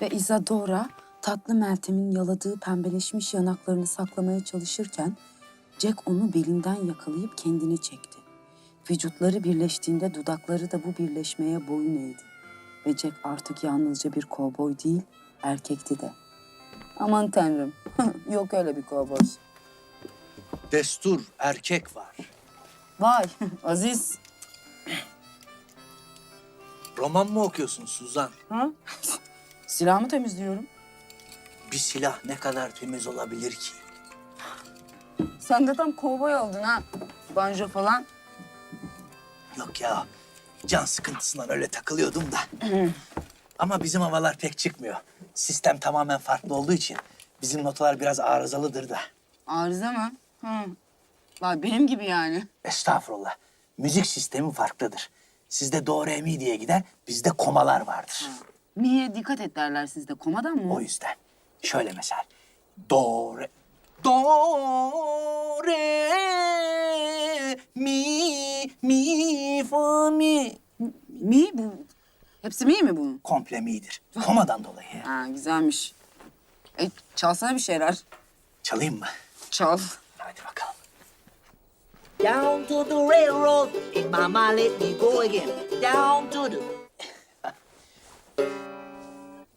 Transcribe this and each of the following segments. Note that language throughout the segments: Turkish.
Ve Isadora tatlı Meltem'in yaladığı pembeleşmiş yanaklarını saklamaya çalışırken Jack onu belinden yakalayıp kendine çekti. Vücutları birleştiğinde dudakları da bu birleşmeye boyun eğdi. Ve Jack artık yalnızca bir kovboy değil, erkekti de. Aman tanrım, yok öyle bir kovboy. Destur erkek var. Vay, Aziz. Roman mı okuyorsun Suzan? Ha? Silahımı temizliyorum. Bir silah ne kadar temiz olabilir ki? Sen de tam kovboy oldun ha. Banjo falan. Yok ya, can sıkıntısından öyle takılıyordum da. Ama bizim havalar pek çıkmıyor. Sistem tamamen farklı olduğu için bizim notalar biraz arızalıdır da. Arıza mı? Hı. Vay benim gibi yani. Estağfurullah. Müzik sistemi farklıdır. Sizde do, re, mi diye gider, bizde komalar vardır. Niye dikkat et derler sizde? Komadan mı? O yüzden. Şöyle mesela. Do, re, do, re, mi, mi, fa, mi. Mi bu? Hepsi mi mi bunun? Komple mi'dir. Komadan dolayı. Ha güzelmiş. E, çalsana bir şeyler. Çalayım mı? Çal. Hadi bakalım. Down to the railroad, and mama let me go again. Down to the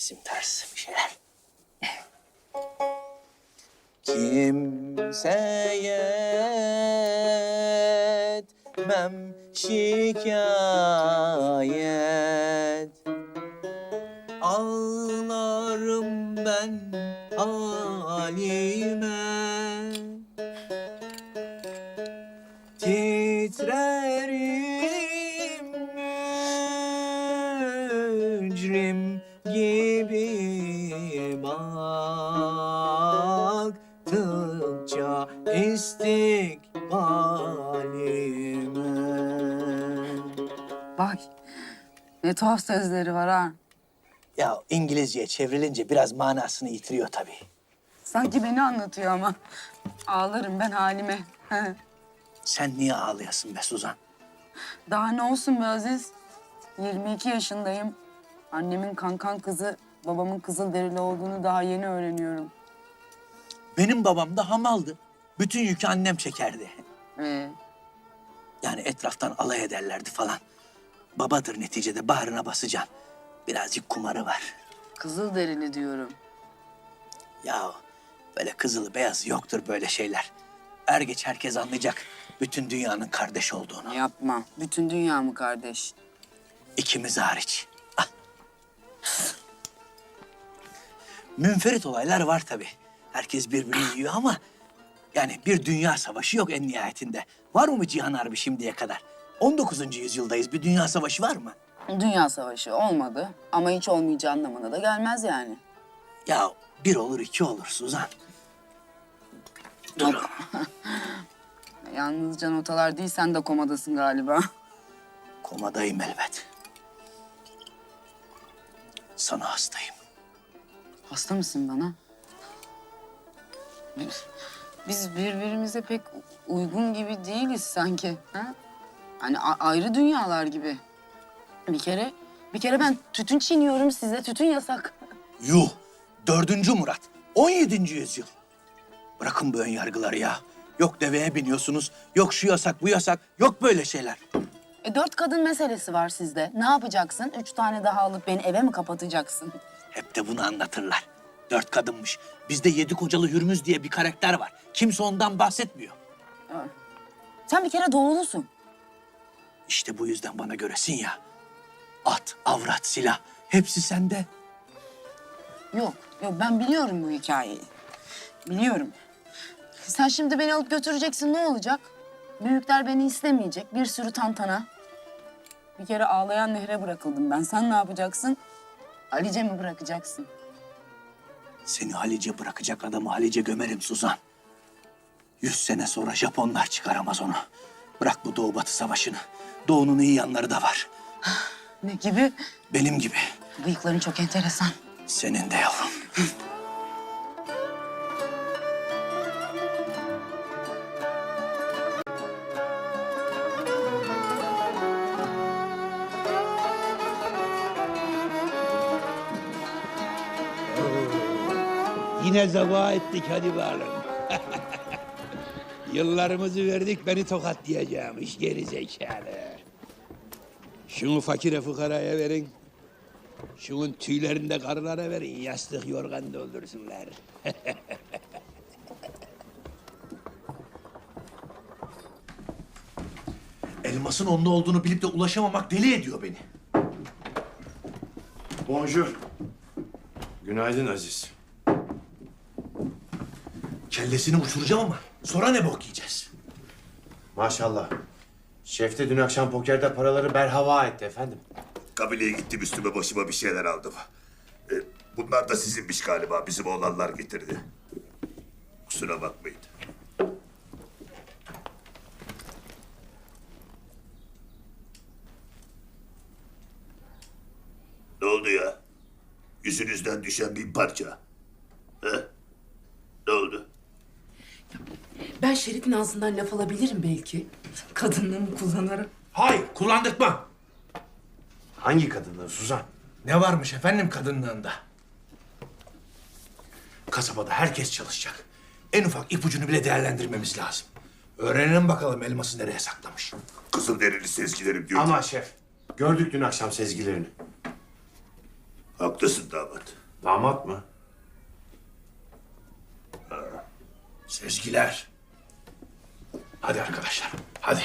Bizim tarz bir şeyler. Kimseye etmem şikayet Ağlarım ben halime Titrerim mücrim gibi Ne tuhaf sözleri var ha. Ya İngilizceye çevrilince biraz manasını yitiriyor tabii. Sanki beni anlatıyor ama. Ağlarım ben halime. Sen niye ağlıyorsun be Suzan? Daha ne olsun be Aziz? 22 yaşındayım. Annemin kankan kızı, babamın kızıl derili olduğunu daha yeni öğreniyorum. Benim babam da hamaldı. Bütün yükü annem çekerdi. Ee, Yani etraftan alay ederlerdi falan. Babadır neticede bağrına basacaksın. Birazcık kumarı var. kızıl derili diyorum. Ya böyle kızılı beyazı yoktur böyle şeyler. Er geç herkes anlayacak bütün dünyanın kardeş olduğunu. Yapma. Bütün dünya mı kardeş? İkimiz hariç. Ah. Münferit olaylar var tabii. Herkes birbirini yiyor ama... ...yani bir dünya savaşı yok en nihayetinde. Var mı Cihan Harbi şimdiye kadar? 19. yüzyıldayız. Bir dünya savaşı var mı? Dünya savaşı olmadı ama hiç olmayacağı anlamına da gelmez yani. Ya bir olur iki olur Suzan. Dur. Yalnızca notalar değil sen de komadasın galiba. Komadayım elbet. Sana hastayım. Hasta mısın bana? Biz- birbirimize pek uygun gibi değiliz sanki. Ha? Hani ayrı dünyalar gibi. Bir kere, bir kere ben tütün çiğniyorum size tütün yasak. Yuh! Dördüncü Murat. 17. yüzyıl. Bırakın bu ön yargıları ya. Yok deveye biniyorsunuz, yok şu yasak, bu yasak, yok böyle şeyler. E dört kadın meselesi var sizde. Ne yapacaksın? Üç tane daha alıp beni eve mi kapatacaksın? Hep de bunu anlatırlar. Dört kadınmış. Bizde yedi kocalı Hürmüz diye bir karakter var. Kimse ondan bahsetmiyor. Sen bir kere doğulusun. İşte bu yüzden bana göresin ya. At, avrat, silah hepsi sende. Yok, yok ben biliyorum bu hikayeyi. Biliyorum. Sen şimdi beni alıp götüreceksin ne olacak? Büyükler beni istemeyecek, bir sürü tantana. Bir kere ağlayan nehre bırakıldım ben. Sen ne yapacaksın? Alice mi bırakacaksın? Seni Halice bırakacak adamı Halice gömerim Suzan. Yüz sene sonra Japonlar çıkaramaz onu. Bırak bu Doğu Batı savaşını. Doğu'nun iyi yanları da var. Ne gibi? Benim gibi. Bıyıkların çok enteresan. Senin de yavrum. Yine zaba ettik hadi bakalım. Yıllarımızı verdik beni tokatlayacakmış geri zekalı. Şunu fakire fukaraya verin. Şunun tüylerini de karılara verin. Yastık yorgan doldursunlar. Elmasın onda olduğunu bilip de ulaşamamak deli ediyor beni. Bonjour. Günaydın Aziz. Kellesini uçuracağım ama sonra ne bok yiyeceğiz? Maşallah. Şef de dün akşam pokerde paraları berhava etti efendim. Kabileye gittim üstüme başıma bir şeyler aldım. E, bunlar da sizinmiş galiba. Bizim oğlanlar getirdi. Kusura bakmayın. Ne oldu ya? Yüzünüzden düşen bin parça. He? Ne oldu? Ben Şerif'in ağzından laf alabilirim belki. Kadınlığımı kullanarak. Hayır, kullandırtma. Hangi kadınlar Suzan? Ne varmış efendim kadınlığında? Kasabada herkes çalışacak. En ufak ipucunu bile değerlendirmemiz lazım. Öğrenelim bakalım elması nereye saklamış. Kızıl derili sezgilerim diyor. Ama şef. Gördük dün akşam sezgilerini. Haklısın damat. Damat mı? Sezgiler. Hadi arkadaşlar, hadi.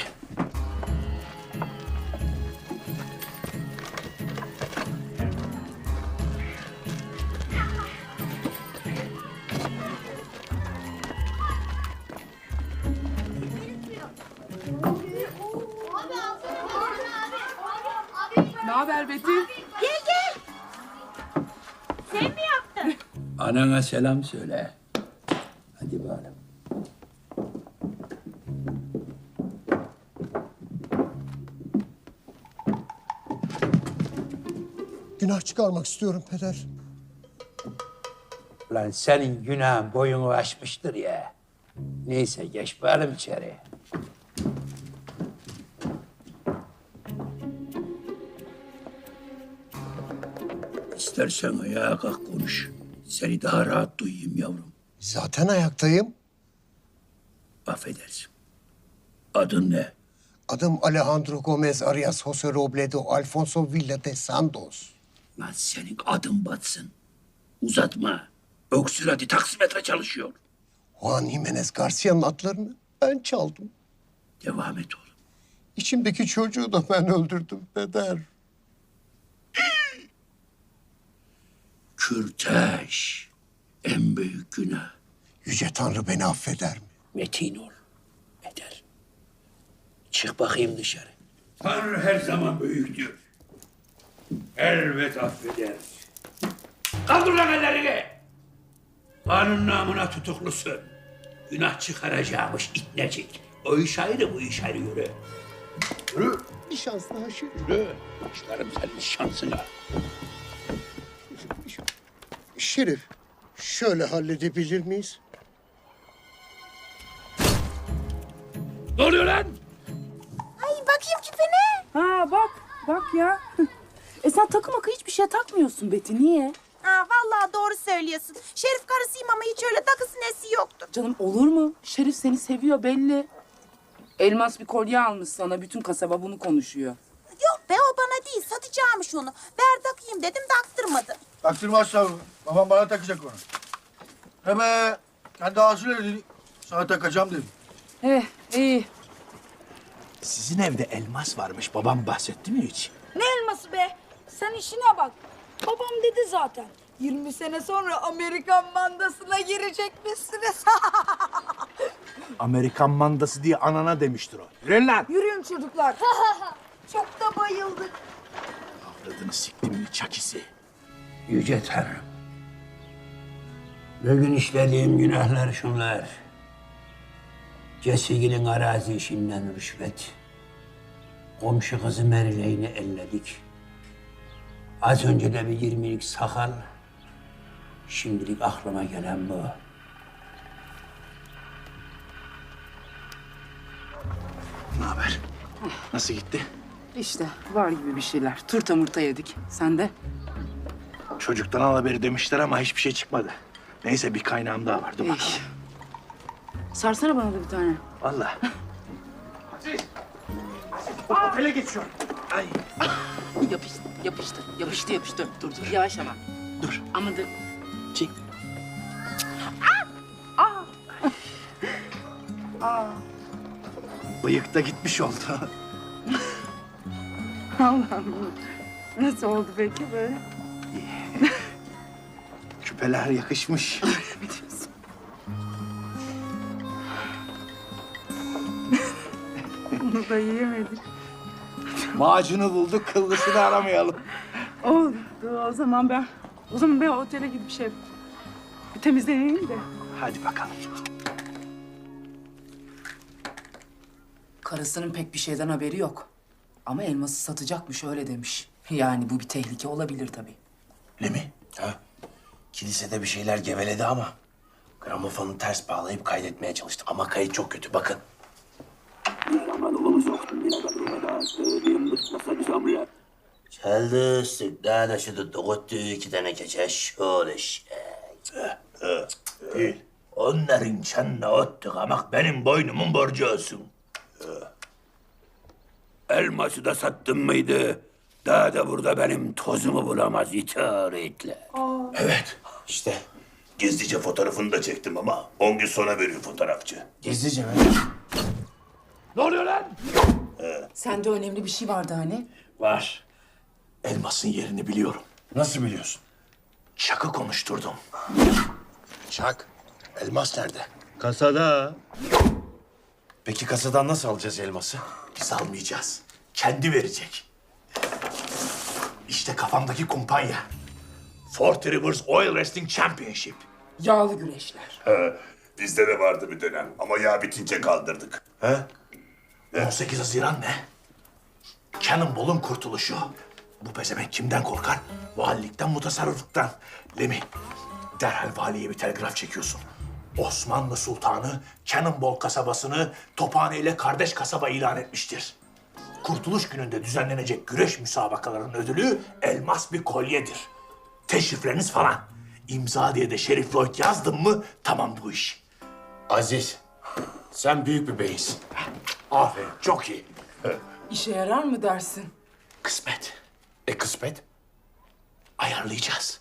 Ne haber Betül? Anana selam söyle. Hadi bakalım. Günah çıkarmak istiyorum peder. Lan senin günahın boyunu aşmıştır ya. Neyse geç bakalım içeri. İstersen ayağa kalk konuş. Seni daha rahat duyayım yavrum. Zaten ayaktayım. Affedersin. Adın ne? Adım Alejandro Gomez Arias Jose Robledo Alfonso Villa de Santos. Lan senin adın batsın. Uzatma. Öksür hadi taksimetre çalışıyor. Juan Jimenez Garcia'nın atlarını ben çaldım. Devam et oğlum. İçimdeki çocuğu da ben öldürdüm peder. Kürtaj. En büyük günah. Yüce Tanrı beni affeder mi? Metin ol. Eder. Çık bakayım dışarı. Tanrı her zaman büyüktür. Elbet affeder. Kaldır lan ellerini. Kanun namına tutuklusun. Günah çıkaracağımış itnecik. O iş ayrı bu iş ayrı yürü. Yürü. Bir şans daha şey. Yürü. Başlarım senin şansına. Şerif, şöyle halledebilir miyiz? Ne oluyor lan? Ha bak, bak ya. sen takım akı hiçbir şey takmıyorsun Beti. Niye? Ha, vallahi doğru söylüyorsun. Şerif karısıyım ama hiç öyle takısı nesi yoktur. Canım olur mu? Şerif seni seviyor belli. Elmas bir kolye almış sana. Bütün kasaba bunu konuşuyor. Yok be o bana değil satacağımış onu. Ver takayım dedim taktırmadı. Taktırmaz tabii. Babam bana takacak onu. He be. Kendi ağzıyla dedi. Sana takacağım dedi. Eh iyi. Sizin evde elmas varmış. Babam bahsetti mi hiç? Ne elması be? Sen işine bak. Babam dedi zaten. 20 sene sonra Amerikan mandasına girecekmişsiniz. Amerikan mandası diye anana demiştir o. Yürü lan. Yürüyün çocuklar. Çok da bayıldık. Avradını siktim çakisi. Yüce Tanrım. Bugün işlediğim günahlar şunlar. Cesigil'in arazi işinden rüşvet. Komşu kızı Meriley'ini elledik. Az önce de bir yirmilik sakal. Şimdilik aklıma gelen bu. Ne haber? Nasıl gitti? İşte var gibi bir şeyler. Turta murta yedik. Sen de? Çocuktan al haberi demişler ama hiçbir şey çıkmadı. Neyse bir kaynağım daha var. Dur bakalım. Sarsana bana da bir tane. Vallahi. Otele geçiyorum. Ay. Yapıştı, yapıştı, yapıştı, yapıştı. Dur, dur. Yavaş ama. Dur. Ama dur. Çek. Bıyık da gitmiş oldu. Allah'ım. Nasıl oldu peki böyle? Küpeler yakışmış. Bunu da yiyemedik. Macunu bulduk, kıllısını aramayalım. Oldu. O zaman ben, o zaman ben otele gidip şey, bir temizleneyim de. Hadi bakalım. Karısının pek bir şeyden haberi yok. Ama elması satacakmış öyle demiş. Yani bu bir tehlike olabilir tabii. Lemi. Ha? Kilisede bir şeyler geveledi ama gramofonu ters bağlayıp kaydetmeye çalıştım. Ama kayıt çok kötü bakın. Çaldı sık daha da şu tuttu iki tane keçe şöyle şey. Değil. Onların çanına ot tıkamak benim boynumun borcu olsun. Elması da sattın mıydı? Daha da burada benim tozumu bulamaz itaretle. Evet işte Gizlice fotoğrafını da çektim ama on gün sonra veriyor fotoğrafçı. gizlice mi? Ne oluyor lan? Sende önemli bir şey vardı hani. Var. Elmasın yerini biliyorum. Nasıl biliyorsun? Çakı konuşturdum. Çak. Elmas nerede? Kasada. Peki kasadan nasıl alacağız elması? Biz almayacağız. Kendi verecek. İşte kafamdaki kumpanya. Fort Rivers Oil Wrestling Championship. Yağlı güreşler. Bizde de vardı bir dönem ama ya bitince kaldırdık. He? 18 Haziran ne? Cannonball'un kurtuluşu. Bu pezevenk kimden korkar? Valilikten, mutasarrıflıktan. Lemi, derhal valiye bir telgraf çekiyorsun. Osmanlı Sultanı Cannonball kasabasını Tophane ile kardeş kasaba ilan etmiştir. Kurtuluş gününde düzenlenecek güreş müsabakalarının ödülü elmas bir kolyedir. Teşrifleriniz falan. İmza diye de Şerif Lloyd yazdın mı tamam bu iş. Aziz. Sen büyük bir beysin. Aferin, çok iyi. İşe yarar mı dersin? Kısmet. E kısmet? Ayarlayacağız.